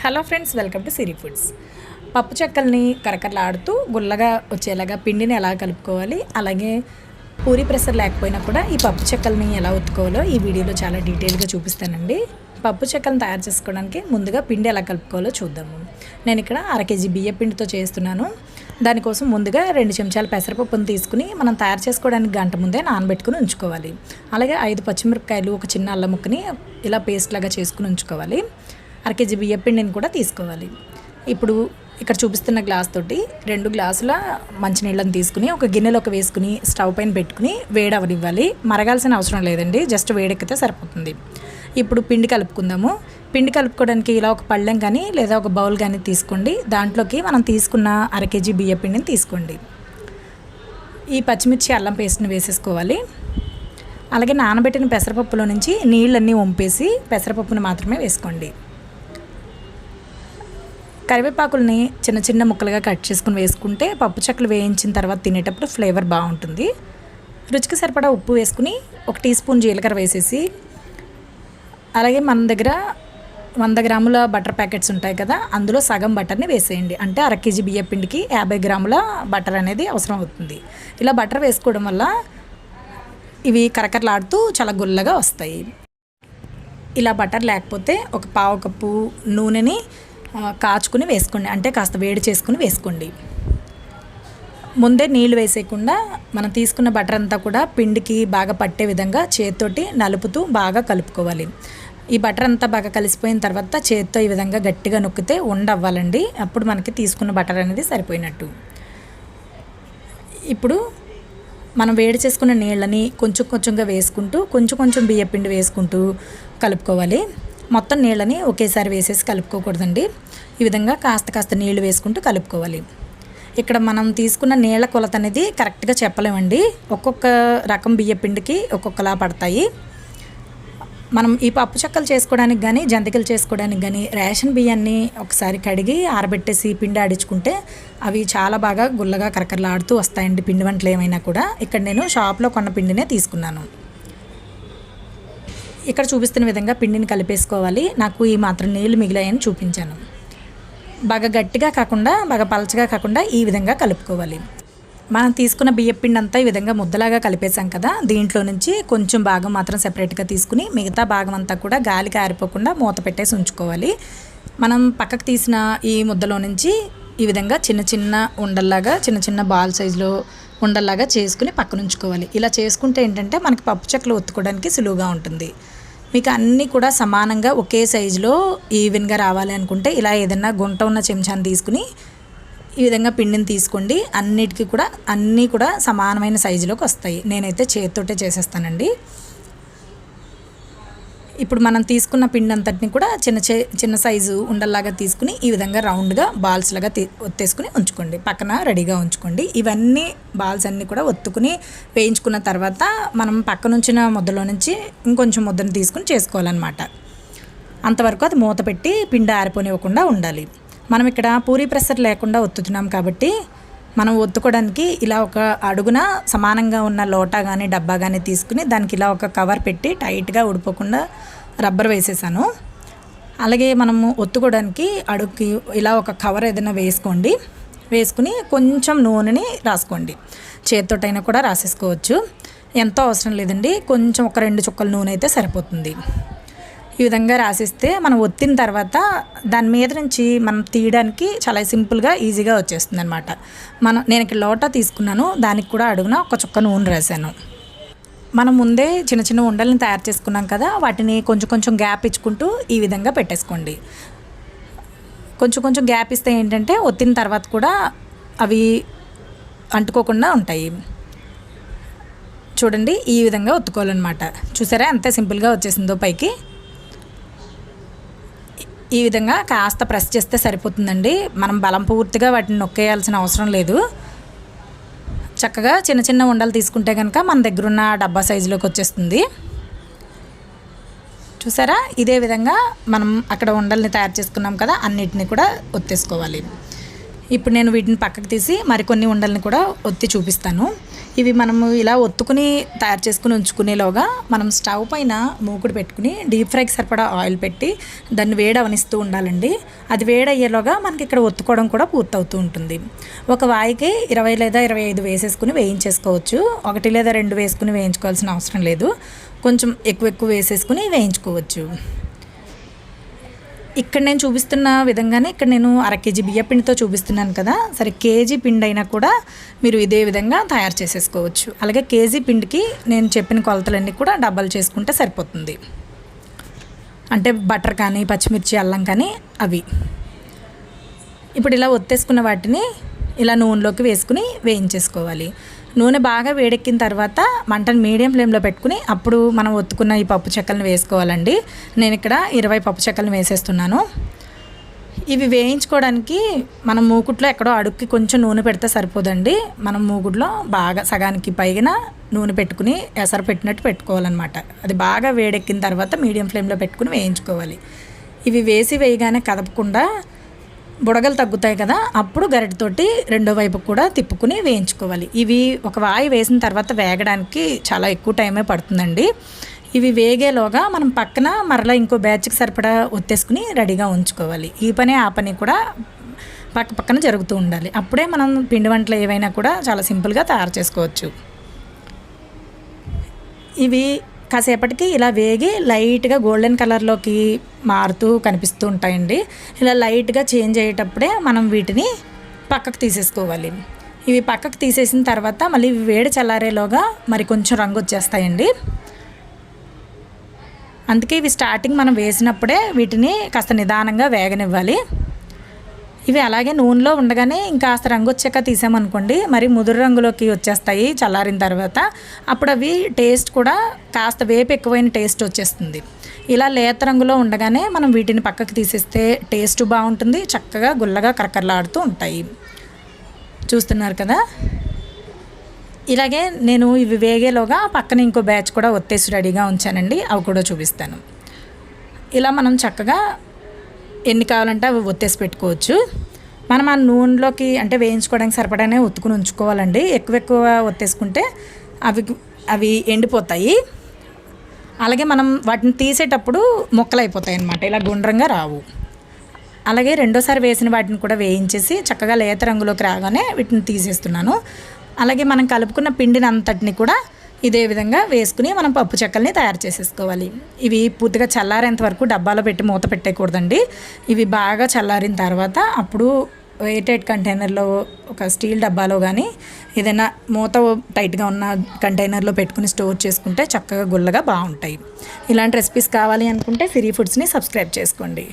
Hello friends welcome to Siri Foods. పప్పు చెక్కల్ని కరకరలాడుతూ గుల్లగా వచ్చేలాగా పిండిని ఎలా కలుపుకోవాలి అలాగే పూరి ప్రెషర్ లేకపోయినా కూడా ఈ పప్పు చెక్కల్ని ఎలా ఉత్తుకోవాలో ఈ వీడియోలో చాలా డీటెయిల్గా చూపిస్తానండి. పప్పు చెక్కలను తయారు చేసుకోవడానికి ముందుగా పిండి ఎలా కలుపుకోవాలో చూద్దాము నేను ఇక్కడ అర కేజీ బియ్య పిండితో చేస్తున్నాను. దానికోసం ముందుగా రెండు చెంచాల పెసరపప్పును తీసుకుని మనం తయారు చేసుకోవడానికి గంట ముందే నానబెట్టుకుని ఉంచుకోవాలి. అలాగే ఐదు పచ్చిమిరపకాయలు ఒక చిన్న అల్లం ముక్కని ఇలా పేస్ట్ లాగా చేసుకుని ఉంచుకోవాలి. అరకేజీ బియ్య పిండిని కూడా తీసుకోవాలి. ఇప్పుడు ఇక్కడ చూపిస్తున్న గ్లాస్ తోటి రెండు గ్లాసుల మంచినీళ్ళని తీసుకుని ఒక గిన్నెలోకి వేసుకుని స్టవ్ పైన పెట్టుకుని వేడవనివ్వాలి. మరగాల్సిన అవసరం లేదండి జస్ట్ వేడెక్కితే సరిపోతుంది. ఇప్పుడు పిండి కలుపుకుందాము. పిండి కలుపుకోవడానికి ఇలా ఒక పళ్ళెం కానీ లేదా ఒక బౌల్ కానీ తీసుకోండి. దాంట్లోకి మనం తీసుకున్న అర కేజీ బియ్య పిండిని తీసుకోండి. ఈ పచ్చిమిర్చి అల్లం పేస్ట్ని వేసేసుకోవాలి. అలాగే నానబెట్టిన పెసరపప్పులో నుంచి నీళ్ళన్నీ వంపేసి పెసరపప్పును మాత్రమే వేసుకోండి. కరివేపాకుల్ని చిన్న చిన్న ముక్కలుగా కట్ చేసుకుని వేసుకుంటే పప్పు చెక్కలు వేయించిన తర్వాత తినేటప్పుడు ఫ్లేవర్ బాగుంటుంది. రుచికి సరిపడా ఉప్పు వేసుకుని ఒక టీ స్పూన్ జీలకర్ర వేసేసి అలాగే మన దగ్గర వంద గ్రాముల బటర్ ప్యాకెట్స్ ఉంటాయి కదా అందులో సగం బటర్ని వేసేయండి. అంటే అర కేజీ బియ్య పిండికి యాభై గ్రాముల బటర్ అనేది అవసరం అవుతుంది. ఇలా బటర్ వేసుకోవడం వల్ల ఇవి కరకరలాడుతూ చాలా గుల్లగా వస్తాయి. ఇలా బటర్ లేకపోతే ఒక పావు కప్పు నూనెని కాచుకుని వేసుకోండి. అంటే కాస్త వేడి చేసుకుని వేసుకోండి. ముందే నీళ్ళు వేసేయకుండా మనం తీసుకున్న బటర్ అంతా కూడా పిండికి బాగా పట్టే విధంగా చేతితోటి నలుపుతూ బాగా కలుపుకోవాలి. ఈ బటర్ అంతా బాగా కలిసిపోయిన తర్వాత చేతితో ఈ విధంగా గట్టిగా నొక్కితే ఉండవ్వాలండి. అప్పుడు మనకి తీసుకున్న బటర్ అనేది సరిపోయినట్టు. ఇప్పుడు మనం వేడి చేసుకున్న నీళ్ళని కొంచెం కొంచెంగా వేసుకుంటూ కొంచెం కొంచెం బియ్య పిండి వేసుకుంటూ కలుపుకోవాలి. మొత్తం నీళ్ళని ఒకేసారి వేసేసి కలుపుకోకూడదండి. ఈ విధంగా కాస్త కాస్త నీళ్ళు వేసుకుంటూ కలుపుకోవాలి. ఇక్కడ మనం తీసుకున్న నీళ్ళ కొలత అనేది కరెక్ట్గా చెప్పలేమండి. ఒక్కొక్క రకం బియ్య పిండికి ఒక్కొక్కలా పడతాయి. మనం ఈ పప్పు చెక్కలు చేసుకోవడానికి కానీ జంతికలు చేసుకోవడానికి కానీ రేషన్ బియ్యాన్ని ఒకసారి కడిగి ఆరబెట్టేసి పిండి ఆడించుకుంటే అవి చాలా బాగా గుల్లగా కరకరలాడుతూ వస్తాయండి. పిండి వంటలు ఏమైనా కూడా. ఇక్కడ నేను షాప్లో కొన్న పిండినే తీసుకున్నాను. ఇక్కడ చూపిస్తున్న విధంగా పిండిని కలిపేసుకోవాలి. నాకు ఈ మాత్రం నీళ్ళు మిగిలాయని చూపించాను. బాగా గట్టిగా కాకుండా బాగా పలచగా కాకుండా ఈ విధంగా కలుపుకోవాలి. మనం తీసుకున్న బియ్య పిండి అంతా ఈ విధంగా ముద్దలాగా కలిపేసాం కదా దీంట్లో నుంచి కొంచెం భాగం మాత్రం సెపరేట్గా తీసుకుని మిగతా భాగం అంతా కూడా గాలికి ఆరిపోకుండా మూత పెట్టేసి ఉంచుకోవాలి. మనం పక్కకు తీసిన ఈ ముద్దలో నుంచి ఈ విధంగా చిన్న చిన్న ఉండల్లాగా చిన్న చిన్న బాల్ సైజులో ఉండల్లాగా చేసుకుని పక్కన ఉంచుకోవాలి ఇలా చేసుకుంటే ఏంటంటే మనకి పప్పు చెక్కలు ఒత్తుకోవడానికి సులువుగా ఉంటుంది. మీకు అన్నీ కూడా సమానంగా ఒకే సైజులో ఈవెన్గా రావాలి అనుకుంటే ఇలా ఏదైనా గుంట ఉన్న చెంచాను తీసుకుని ఈ విధంగా పిండిని తీసుకోండి. అన్నిటికీ కూడా అన్నీ కూడా సమానమైన సైజులోకి వస్తాయి. నేనైతే చేతితోటే చేసేస్తానండి. ఇప్పుడు మనం తీసుకున్న పిండి అంతటిని కూడా చిన్న చిన్న సైజు ఉండల్లాగా తీసుకుని ఈ విధంగా రౌండ్గా బాల్స్ లాగా ఒత్తేసుకుని ఉంచుకోండి. పక్కన రెడీగా ఉంచుకోండి. ఇవన్నీ బాల్స్ అన్నీ కూడా ఒత్తుకుని వేయించుకున్న తర్వాత మనం పక్కనుంచిన ముద్దలో నుంచి ఇంకొంచెం ముద్దను తీసుకుని చేసుకోవాలన్నమాట. అంతవరకు అది మూత పెట్టి పిండి ఆరిపోనివ్వకుండా ఉండాలి. మనం ఇక్కడ పూరీ ప్రెషర్ లేకుండా ఒత్తుతున్నాం కాబట్టి మనం ఒత్తుకోవడానికి ఇలా ఒక అడుగున సమానంగా ఉన్న లోటా కానీ డబ్బా కానీ తీసుకుని దానికి ఇలా ఒక కవర్ పెట్టి టైట్గా ఉడిపోకుండా రబ్బర్ వేసేసాను. అలాగే మనము ఒత్తుకోవడానికి అడుగుకి ఇలా ఒక కవర్ ఏదైనా వేసుకోండి. వేసుకుని కొంచెం నూనెని రాసుకోండి. చేతితోటైనా కూడా రాసేసుకోవచ్చు. ఎంతో అవసరం లేదండి. కొంచెం ఒక రెండు చుక్కల నూనె అయితే సరిపోతుంది. ఈ విధంగా రాసిస్తే మనం ఒత్తిన తర్వాత దాని మీద నుంచి మనం తీయడానికి చాలా సింపుల్గా ఈజీగా వచ్చేస్తుంది అనమాట మనం నేను ఇక్కడ లోటా తీసుకున్నాను దానికి కూడా అడుగున ఒక చుక్క నూనె రాశాను. మనం ముందే చిన్న చిన్న ఉండల్ని తయారు చేసుకున్నాం కదా వాటిని కొంచెం కొంచెం గ్యాప్ ఇచ్చుకుంటూ ఈ విధంగా పెట్టేసుకోండి. కొంచెం కొంచెం గ్యాప్ ఇస్తే ఏంటంటే ఒత్తిన తర్వాత కూడా అవి అంటుకోకుండా ఉంటాయి. చూడండి ఈ విధంగా ఒత్తుకోవాలన్నమాట. చూసారా ఎంత సింపుల్గా వచ్చేసిందో పైకి. ఈ విధంగా కాస్త ప్రెస్ చేస్తే సరిపోతుందండి. మనం బలం పూర్తిగా వాటిని నొక్కేయాల్సిన అవసరం లేదు. చక్కగా చిన్న చిన్న ఉండలు తీసుకుంటే కనుక మన దగ్గర ఉన్న డబ్బా సైజులోకి వచ్చేస్తుంది. చూసారా? ఇదే విధంగా మనం అక్కడ ఉండల్ని తయారు చేసుకున్నాం కదా అన్నిటిని కూడా ఒత్తేసుకోవాలి. ఇప్పుడు నేను వీటిని పక్కకు తీసి మరికొన్ని ఉండల్ని కూడా ఒత్తి చూపిస్తాను. ఇవి మనము ఇలా ఒత్తుకుని తయారు చేసుకుని ఉంచుకునేలోగా మనం స్టవ్ పైన మూకుడు పెట్టుకుని డీప్ ఫ్రైకి సరిపడా ఆయిల్ పెట్టి దాన్ని వేడి అవనిస్తూ ఉండాలండి. అది వేడి అయ్యేలోగా మనకి ఇక్కడ ఒత్తుకోవడం కూడా పూర్తవుతూ ఉంటుంది. ఒక వాయికి ఇరవై లేదా ఇరవై ఐదు వేసేసుకుని వేయించేసుకోవచ్చు. ఒకటి లేదా రెండు వేసుకుని వేయించుకోవాల్సిన అవసరం లేదు. కొంచెం ఎక్కువ ఎక్కువ వేసేసుకుని వేయించుకోవచ్చు. ఇక్కడ నేను చూపిస్తున్న విధంగానే ఇక్కడ నేను అర కేజీ బియ్య పిండితో చూపిస్తున్నాను కదా. సరే కేజీ పిండి అయినా కూడా మీరు ఇదే విధంగా తయారు చేసేసుకోవచ్చు. అలాగే కేజీ పిండికి నేను చెప్పిన కొలతలన్నీ కూడా డబ్బలు చేసుకుంటే సరిపోతుంది. అంటే బటర్ కానీ పచ్చిమిర్చి అల్లం కానీ అవి. ఇప్పుడు ఇలా ఒత్తేసుకున్న వాటిని ఇలా నూనెలోకి వేసుకుని వేయించేసుకోవాలి. నూనె బాగా వేడెక్కిన తర్వాత మంటను మీడియం ఫ్లేమ్లో పెట్టుకుని అప్పుడు మనం ఒత్తుకున్న ఈ పప్పు చెక్కలను వేసుకోవాలండి. నేను ఇక్కడ ఇరవై పప్పు చెక్కలను వేసేస్తున్నాను. ఇవి వేయించుకోవడానికి మనం మూకుట్లో ఎక్కడో అడుక్కి కొంచెం నూనె పెడితే సరిపోదండి. మనం మూకుట్లో బాగా సగానికి పైన నూనె పెట్టుకుని ఎసరు పెట్టినట్టు పెట్టుకోవాలన్నమాట. అది బాగా వేడెక్కిన తర్వాత మీడియం ఫ్లేమ్లో పెట్టుకుని వేయించుకోవాలి. ఇవి వేసి వేయగానే కదపకుండా బుడగలు తగ్గుతాయి కదా అప్పుడు గరిటతోటి రెండో వైపు కూడా తిప్పుకుని వేయించుకోవాలి. ఇవి ఒక వాయి వేసిన తర్వాత వేగడానికి చాలా ఎక్కువ టైమే పడుతుందండి. ఇవి వేగేలోగా మనం పక్కన మరలా ఇంకో బ్యాచ్కి సరిపడా ఒత్తేసుకుని రెడీగా ఉంచుకోవాలి. ఈ పని ఆ పని కూడా పక్క పక్కన జరుగుతూ ఉండాలి. అప్పుడే మనం పిండి వంటలు ఏవైనా కూడా చాలా సింపుల్గా తయారు చేసుకోవచ్చు. ఇవి కాసేపటికి ఇలా వేగి లైట్గా గోల్డెన్ కలర్లోకి మారుతూ కనిపిస్తూ ఉంటాయండి. ఇలా లైట్గా చేంజ్ అయ్యేటప్పుడే మనం వీటిని పక్కకు తీసేసుకోవాలి. ఇవి పక్కకు తీసేసిన తర్వాత మళ్ళీ ఇవి వేడి చల్లారేలోగా మరి కొంచెం రంగు వచ్చేస్తాయండి. అందుకే ఇవి స్టార్టింగ్ మనం వేసినప్పుడే వీటిని కాస్త నిదానంగా వేగనివ్వాలి. ఇవి అలాగే నూనెలో ఉండగానే ఇంకాస్త రంగు వచ్చాక తీసామనుకోండి మరి ముదురు రంగులోకి వచ్చేస్తాయి చల్లారిన తర్వాత. అప్పుడు అవి టేస్ట్ కూడా కాస్త వేపు ఎక్కువైన టేస్ట్ వచ్చేస్తుంది. ఇలా లేత రంగులో ఉండగానే మనం వీటిని పక్కకు తీసేస్తే టేస్ట్ బాగుంటుంది చక్కగా గుల్లగా కరకరలాడుతూ ఉంటాయి. చూస్తున్నారు కదా? ఇలాగే నేను ఇవి వేగేలోగా పక్కన ఇంకో బ్యాచ్ కూడా ఒత్తేసి రెడీగా ఉంచానండి అవి కూడా చూపిస్తాను. ఇలా మనం చక్కగా ఎన్ని కావాలంటే అవి ఒత్తేసి పెట్టుకోవచ్చు. మనం ఆ నూనెలోకి అంటే వేయించుకోవడానికి సరిపడానే ఒత్తుకుని ఉంచుకోవాలండి. ఎక్కువ ఎక్కువ ఒత్తేసుకుంటే అవి అవి ఎండిపోతాయి. అలాగే మనం వాటిని తీసేటప్పుడు మొక్కలు అయిపోతాయి అన్నమాట ఇలా గుండ్రంగా రావు. అలాగే రెండోసారి వేసిన వాటిని కూడా వేయించేసి చక్కగా లేత రంగులోకి రాగానే వీటిని తీసేస్తున్నాను. అలాగే మనం కలుపుకున్న పిండిని అంతటిని కూడా ఇదే విధంగా వేసుకుని మనం పప్పు చెక్కల్ని తయారు చేసేసుకోవాలి. ఇవి పూర్తిగా చల్లారేంత వరకు డబ్బాలో పెట్టి మూత పెట్టేయకూడదండి. ఇవి బాగా చల్లారిన తర్వాత అప్పుడు వెయిటెడ్ కంటైనర్లో ఒక స్టీల్ డబ్బాలో కానీ ఏదైనా మూత టైట్గా ఉన్న కంటైనర్లో పెట్టుకుని స్టోర్ చేసుకుంటే చక్కగా గుల్లగా బాగుంటాయి. ఇలాంటి రెసిపీస్ కావాలి అనుకుంటే సిరీ ఫుడ్స్ని సబ్స్క్రైబ్ చేసుకోండి.